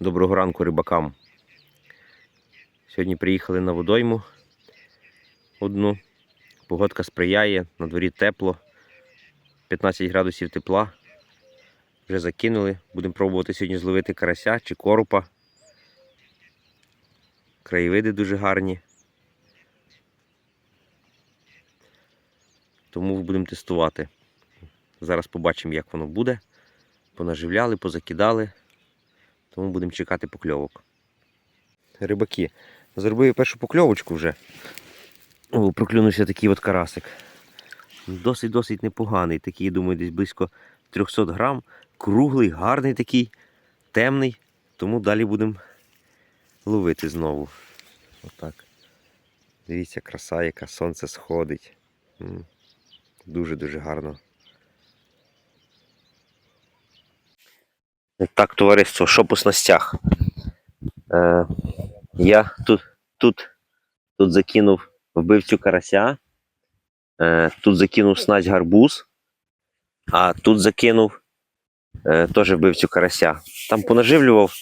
Доброго ранку рибакам. Сьогодні приїхали на водойму одну. Погодка сприяє, на дворі тепло, 15 градусів тепла. Вже закинули. Будемо пробувати сьогодні зловити карася чи коропа. Краєвиди дуже гарні. Тому будемо тестувати. Зараз побачимо, як воно буде. Понаживляли, позакидали. Тому будемо чекати покльовок. Рибаки. Зробив першу покльовочку вже. О, проклюнувся такий от карасик. Досить-досить непоганий. Такий, думаю, десь близько 300 грам. Круглий, гарний такий, темний. Тому далі будемо ловити знову. Отак. Дивіться, краса, яка сонце сходить. Дуже-дуже гарно. Так, товариство, що по снастях? Е, я тут, тут, тут закинув вбивцю карася, е, тут закинув снасть гарбуз, а тут закинув е, теж вбивцю карася. Там понаживлював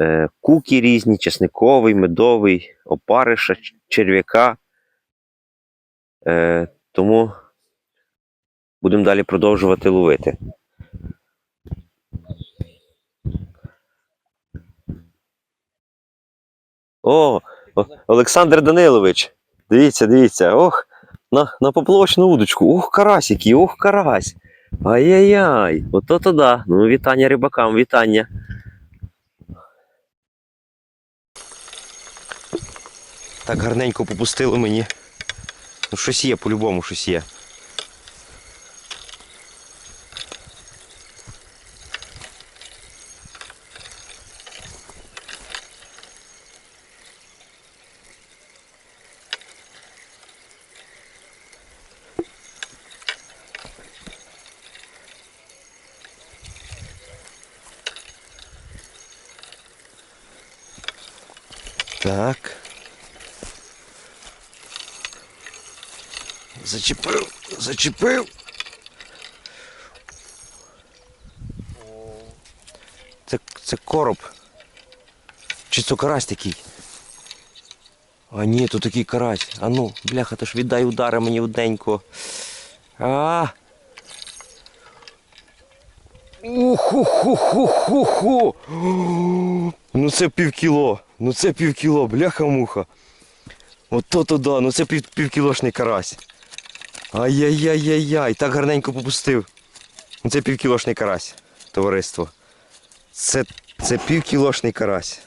е, куки різні, чесниковий, медовий, опариша, черв'яка. Е, тому будемо далі продовжувати ловити. О, Олександр Данилович. Дивіться, дивіться. Ох, на, на поплавочну удочку. Ох, карась який, ох, карась. Ай-яй-яй. Ото то да. Ну, вітання рибакам, вітання. Так гарненько попустило мені. Ну, щось є, по-любому щось є. Так. Зачепив, зачепив. Це, це короб. Чи це карась такий? А ні, то такий карась. А ну, бляха, то ж віддай удари мені одненько. А. Уху-ху-ху-ху-ху. Ну це півкіло. Ну це півкіло, бляха-муха. От то то да, ну це пів, півкілошний карась. Ай-яй-яй-яй-яй, так гарненько попустив. Ну це півкілошний карась, товариство. Це, це півкілошний карась.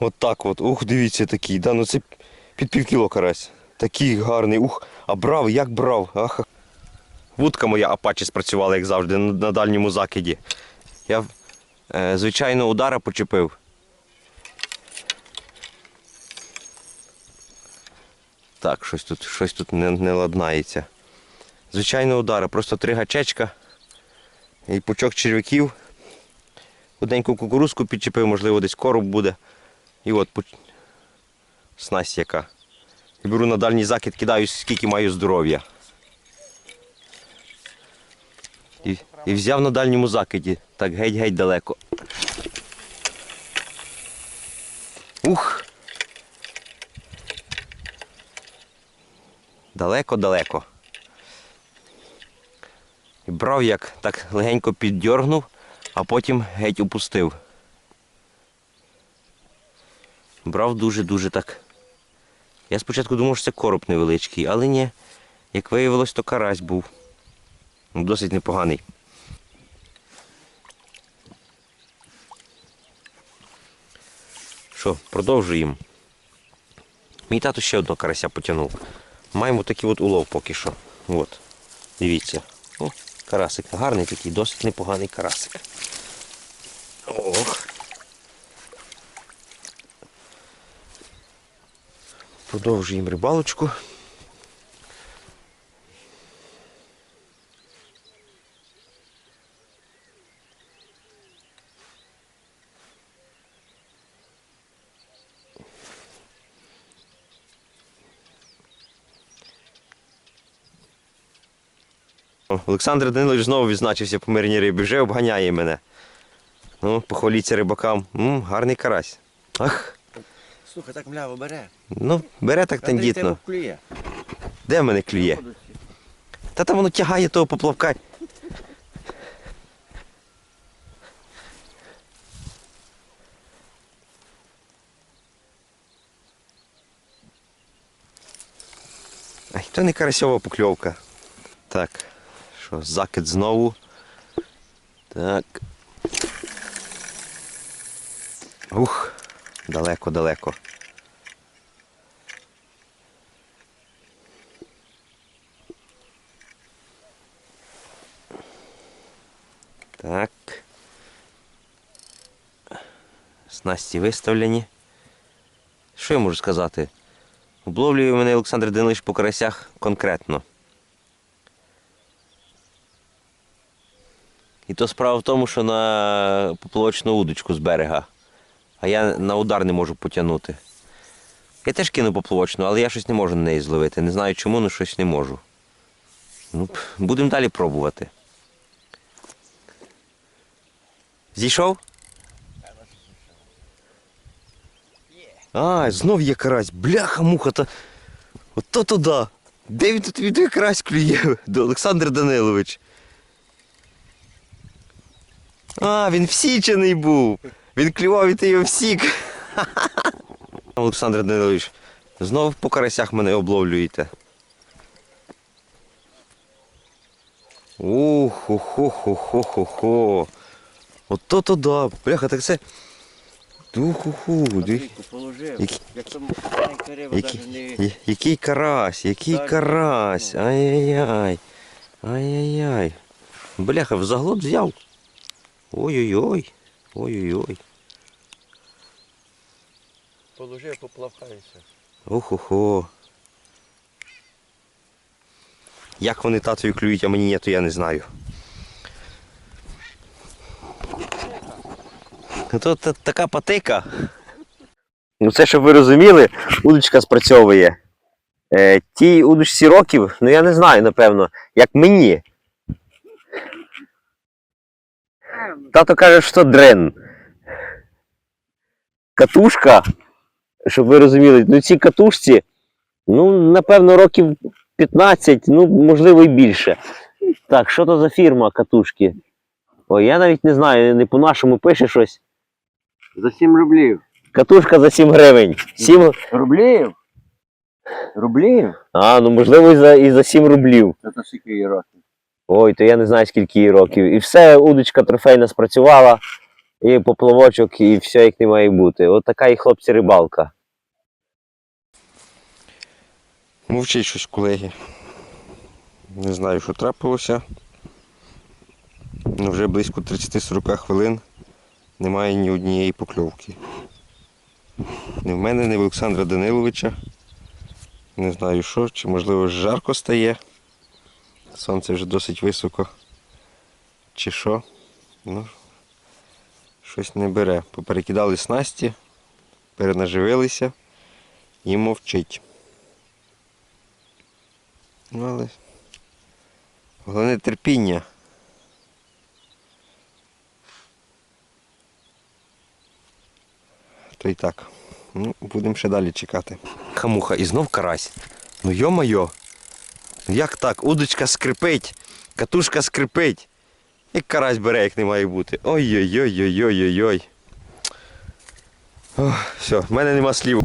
От так от. Ух, дивіться такий. Да, ну це під півкіло карась. Такий гарний. Ух, а брав, як брав. Ах. Вудка моя апачі спрацювала, як завжди, на, на дальньому закиді. Я е, звичайно удара почепив. Так, щось тут, щось тут не, не ладнається. Звичайно удара, просто три гачечка і пучок черв'яків. Одненьку кукурузку підчепив, можливо, десь короб буде. І от снасть яка. І беру на дальній закид, кидаю, скільки маю здоров'я. І, і взяв на дальньому закиді, так геть-геть далеко. Ух! Далеко-далеко. І брав як так легенько піддьоргнув, а потім геть опустив. Брав дуже-дуже так. Я спочатку думав, що це короб невеличкий, але ні. Як виявилось, то карась був. Ну, Досить непоганий. Що, продовжуємо. Мій тато ще одного карася потягнув. Маємо такий от улов поки що. От. Дивіться. О, карасик. Гарний такий, досить непоганий карасик. Ох. Продовжуємо рибалочку. Олександр Данилович знову відзначився по мирній рибі, вже обганяє мене. Ну, похваліться рибакам. М, гарний карась. Ах, Слухай, так мляво бере. ну, бере так тендітно. Де в мене клює? Та там воно тягає того поплавка. Ай, то не карасьова покльовка. Так, що, закид знову. Так. Ух, далеко-далеко. Так. Снасті виставлені. Що я можу сказати? Обловлює мене Олександр Данилович по карасях конкретно. І то справа в тому, що на поплавочну удочку з берега. А я на удар не можу потягнути. Я теж кину поплавочну, але я щось не можу на неї зловити. Не знаю чому, але щось не можу. Ну, будемо далі пробувати. Зійшов? А, знов є карась. Бляха, муха, та. Ото туди. Де він тут від карась клює? Олександр Данилович. А, він всічений був. Він клював і ти його всік. Олександр Данилович, знов по карасях мене обловлюєте. Ух, охо, хо, хо, хо, хо. Ото то да. Бляха, так це. Уху-ху. диві- положив. Як там Який, не... я- який карась, який карась. Ай-яй-яй. Ай-яй-яй. Бляха, в взяв. Ой-ой-ой. Ой-ой-ой. Положив, поплавкається. Ох-охо. Як вони татові клюють, а мені ні, то я не знаю. Ну, То та- така патика. Ну це, щоб ви розуміли, удочка спрацьовує. Е, тій удочці років, ну я не знаю, напевно, як мені. Тато каже, що дрен. Катушка, щоб ви розуміли, ну цій катушці, ну, напевно, років 15, ну, можливо, і більше. Так, що то за фірма катушки? Ой, я навіть не знаю, не по-нашому пише щось. За 7 рублів. Катушка за 7 гривень. 7... Рублів? Рублів? А, ну можливо, і за, і за 7 рублів. Це то скільки років. Ой, то я не знаю, скільки їй років. І все, удочка трофейна спрацювала, і поплавочок, і все як не має бути. От така і хлопці рибалка. Мовчить щось, колеги. Не знаю, що трапилося. Ну, вже близько 30-40 хвилин немає ні однієї покльовки. Ні в мене, ні в Олександра Даниловича. Не знаю що, чи можливо жарко стає. Сонце вже досить високо. Чи що. Ну, щось не бере. Поперекидали снасті, перенаживилися і мовчить. Ну, але головне терпіння. То і так. Ну, будемо ще далі чекати. Хамуха, і знов карась. Ну йо-майо. Як так? Удочка скрипить, катушка скрипить. І карась бере, як не має бути. Ой-ой-ой-ой-ой-ой-ой. Все, в мене нема слів.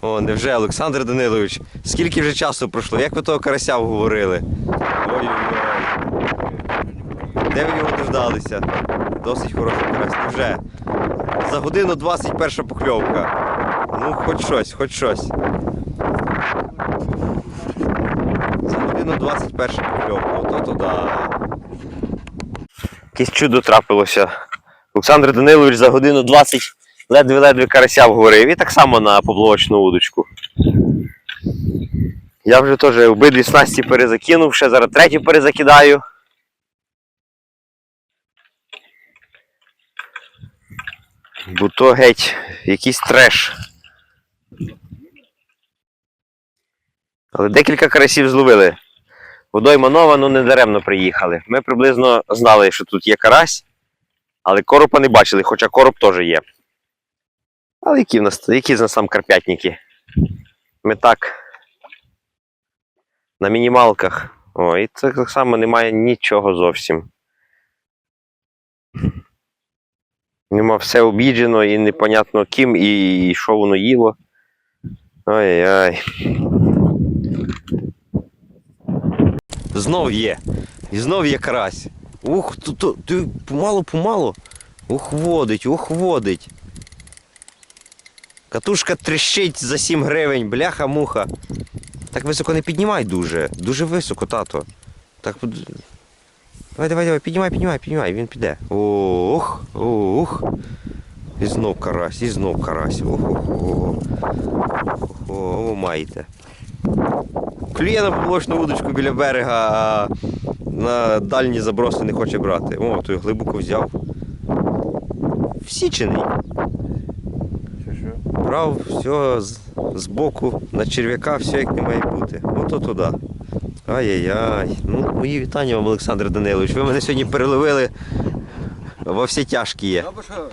О, невже, Олександр Данилович, скільки вже часу пройшло? Як ви того карася вговорили? Ой-ой-ой. Де ви його дождалися? Досить хороший карась. Невже? За годину 21 покльовка. Ну, хоч щось, хоч щось. За годину 21 покльовка. Ото то да. Якесь чудо трапилося. Олександр Данилович за годину 20 ледве-ледве карася вговорив. І так само на поплавочну удочку. Я вже теж обидві снасті перезакинув, ще зараз третю перезакидаю. Бо то геть якийсь треш. Але декілька карасів зловили. Водойма нова, ну не даремно приїхали. Ми приблизно знали, що тут є карась. Але коропа не бачили, хоча короб теж є. Але які в нас, які з нас там карпятники? Ми так. На мінімалках. О, і це так само немає нічого зовсім. Нема все обіджено і непонятно ким і, і що воно їло. Ай-яй. Знов є. І знов є карась. Ух, тут, тут, тут помалу-помалу. Ух, водить, ух, водить. Катушка тріщить за 7 гривень, бляха-муха. Так високо не піднімай дуже. Дуже високо, тато. Так. Давай, давай, давай, піднімай, піднімай, піднімай, він піде. Ох, ох. І знов карась, і знов карась. Ох, ох, ох. О, ви маєте. Клює на поплочну удочку біля берега, а на дальні заброси не хоче брати. О, той глибоко взяв. Всічений. Брав все з, боку на черв'яка, все як не має бути. Ото туди. Ай-яй-яй. Ну, мої вітання вам, Олександр Данилович. Ви мене сьогодні переловили во всі тяжкі є. Що?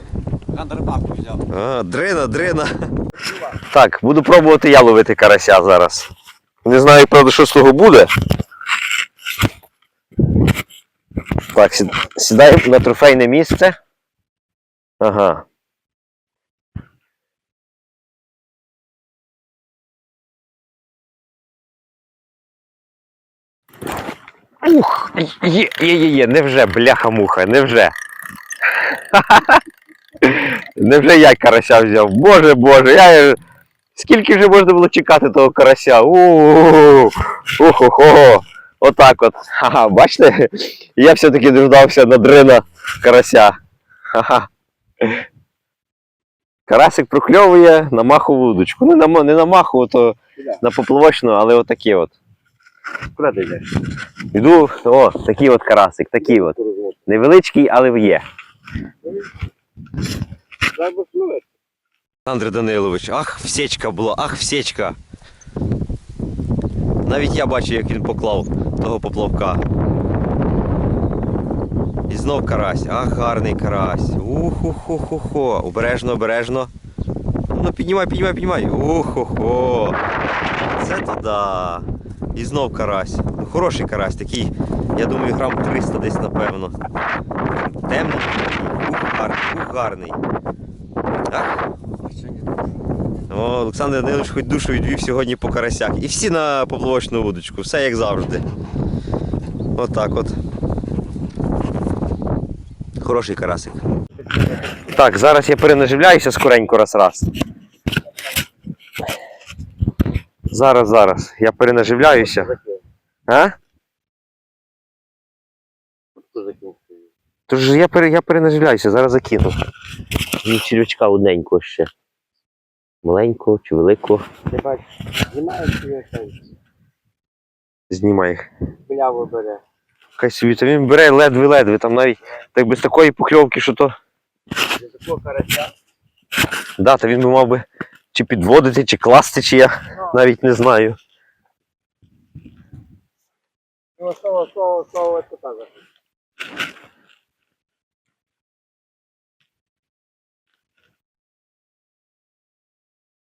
Гандербабку взяв. А, дрина, дрина. Так, буду пробувати я ловити карася зараз. Не знаю, правда, що з того буде. Так, сід- сідаємо на трофейне місце. Ага. Ух, є, є, є, є, невже, бляха-муха, невже. Невже я карася взяв? Боже Боже, я. Скільки вже можна було чекати того карася? Ухо-хо. Отак от. Ха-ха, бачите? Я все-таки дождався на дрина карася. Ха-ха. Карасик прокльовує на махову удочку. Ну, не не на махову, то на поплавочну, але отакі от. Куди ти йдеш? Іду, о, такий от карасик, такий от. Невеличкий, але є. Смілити. Олександр Данилович, ах, всечка була, ах, всечка. Навіть я бачу, як він поклав того поплавка. І знов карась. Ах, гарний карась. Уху-ху-ху-хо. Обережно, обережно. Ну, піднімай, піднімай, піднімай. Уху-хо. Це туди. І знов карась. Ну, хороший карась, такий, я думаю, грам 300 десь, напевно. Темний. Ух, гарний, ух, гарний. Ах, о, Олександр Данилович хоч душу відвів сьогодні по карасях. І всі на поплавочну вудочку, все як завжди. Отак от. Хороший карасик. Так, зараз я перенаживляюся скоренько раз раз. Зараз, зараз. Я перенаживляюся. А? Тож я, пере, я перенаживляюся, зараз закину. І червячка одненького ще. Маленького чи великого. Ти бачиш, знімаєш його там, Знімай їх. пляву бере. Хай собі, та він бере ледве-ледве, там навіть так без такої покльовки, що то. Для такого карася. Да, та він би мав би чи підводити, чи класти, чи я навіть не знаю. Ну, слово, слово, слово, це так.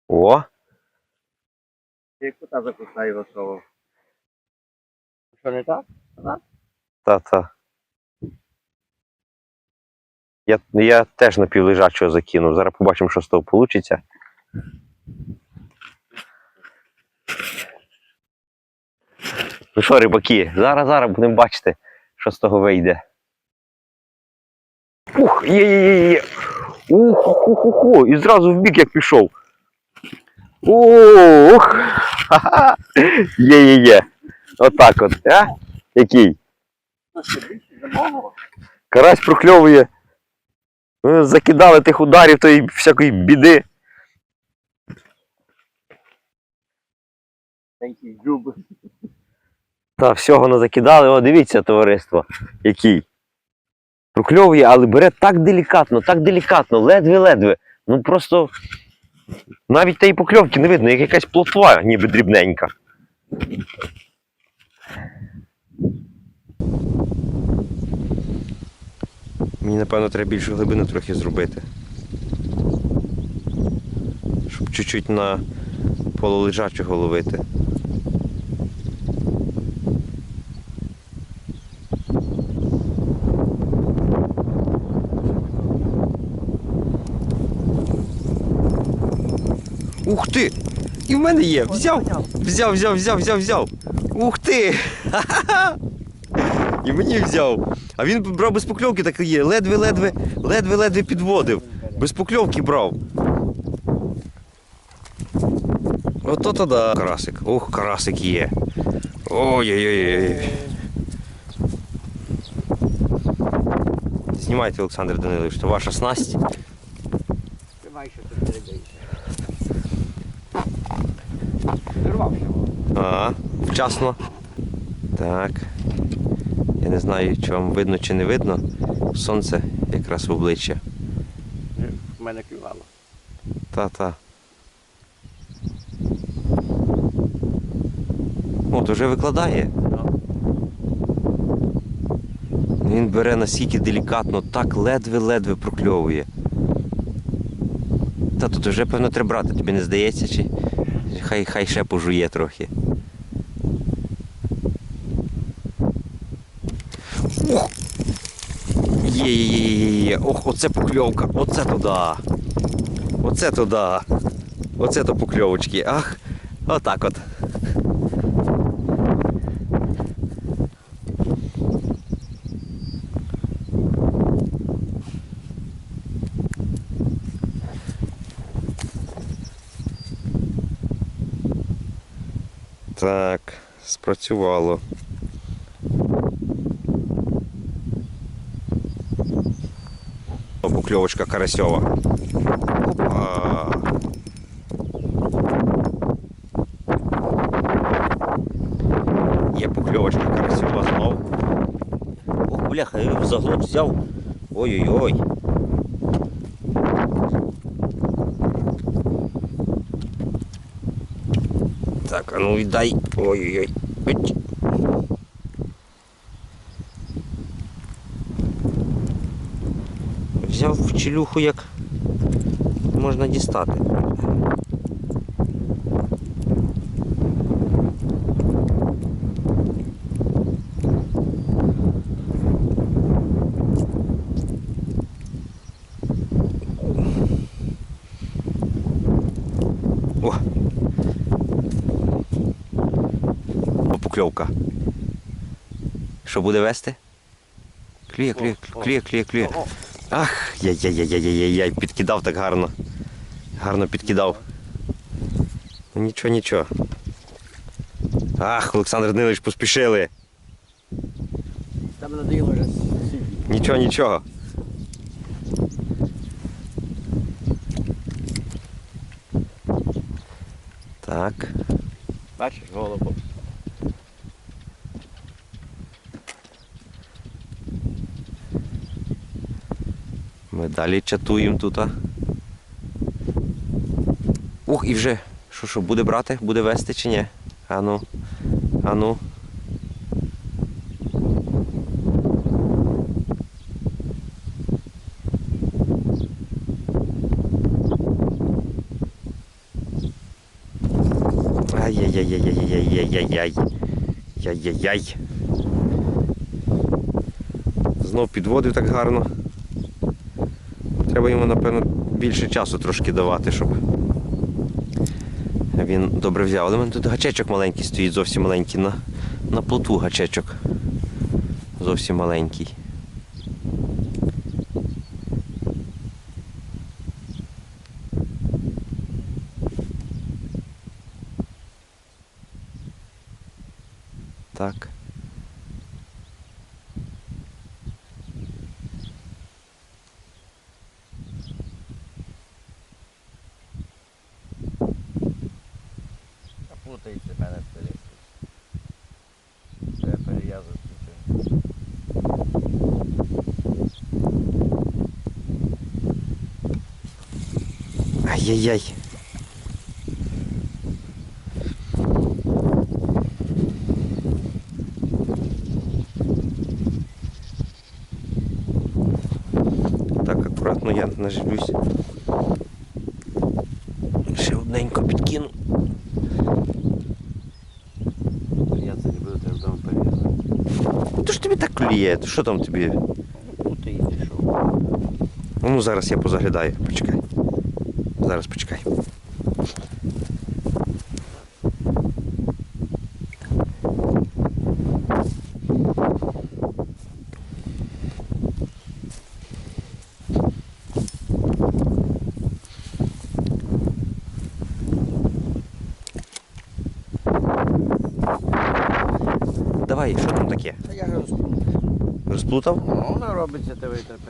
О, Ти запускай його слово? Що не так? та-та. Я, я теж напівлежачого закинув. Зараз побачимо, що з того вийде. Ну що, рибаки, зараз зараз будемо бачити, що з того вийде. Ух, є-є-є-є. Ух, ух, ух, ух, і зразу в бік як пішов. Ух! Ха-ха. Є-є-є. Отак от, а? Який? Карась прокльовує. Закидали тих ударів тої всякої біди. Та всього не закидали. О, дивіться, товариство, який. Прокльовує, але бере так делікатно, так делікатно, ледве-ледве. Ну просто навіть тієї покльовки не видно, як якась плотва, ніби дрібненька. Мені, напевно, треба більшу глибину трохи зробити. Щоб чуть-чуть на полулежачого ловити. Ух ти! І в мене є! Взяв! Взяв, взяв, взяв, взяв, взяв! Ух ти! Ха-ха-ха! І мені взяв. А він брав без покльовки так і є. Ледве-ледве, ледве-ледве підводив. Без покльовки брав. Ото то да. Карасик. Ох, карасик є. Ой-ой-ой. Знімайте, Олександр Данилович, то ваша снасть. Тримай, що тут передається. Зірвався. А, вчасно. Так. Я не знаю, чи вам видно чи не видно. Сонце якраз в обличчя. В мене клювало. Та-та. От, уже викладає. Він бере настільки делікатно, так ледве-ледве прокльовує. Та тут вже, певно, треба брати, тобі не здається, чи хай, хай ще пожує трохи. Є-є-є-є-є. Ох, оце покльовка, оце туди. Оце туди. Оце то покльовочки. Ах, отак от. Так, спрацювало. Покльовочка карасьова. Опа. Є карасьова знов. Ох, бляха, я в заглот взяв. Ой-ой-ой. Так, а ну віддай. Ой-ой-ой. Челюху як можна дістати. О! О. Що буде вести? Клює, клює, клює, клює, клює. Ах, яй-яй-яй-яй-яй, підкидав так гарно. Гарно підкидав. Ну нічого, нічого. Ах, Олександр Данилович, поспішили. Там надоїло вже. Нічого, нічого. Так. Бачиш, голубок. Ми далі чатуємо тут. Ух, і вже. Що, що, буде брати? Буде вести чи ні? Ану. Ану. Ай-яй-яй-яй-яй-яй-яй-яй. Яй-яй-яй. Знов підводив так гарно. Треба йому, напевно, більше часу трошки давати, щоб він добре взяв. Але в мене тут гачечок маленький стоїть, зовсім маленький. На, на плоту гачечок. Зовсім маленький. Так. Путається в мене все ліс. Треба перев'язувати цю. Ай-яй-яй. акуратно я наживлюсь. Ще одненько підкину. Я це не буду тебе вдома перев'язати. Ну, То ж тобі так клює, то що там тобі? Ну ти і пішов. Ну зараз я позаглядаю, почекай. Зараз почекай. Давай, що там таке? Та я розповів. Розплутав? Ну, воно робиться, треба перев'язати.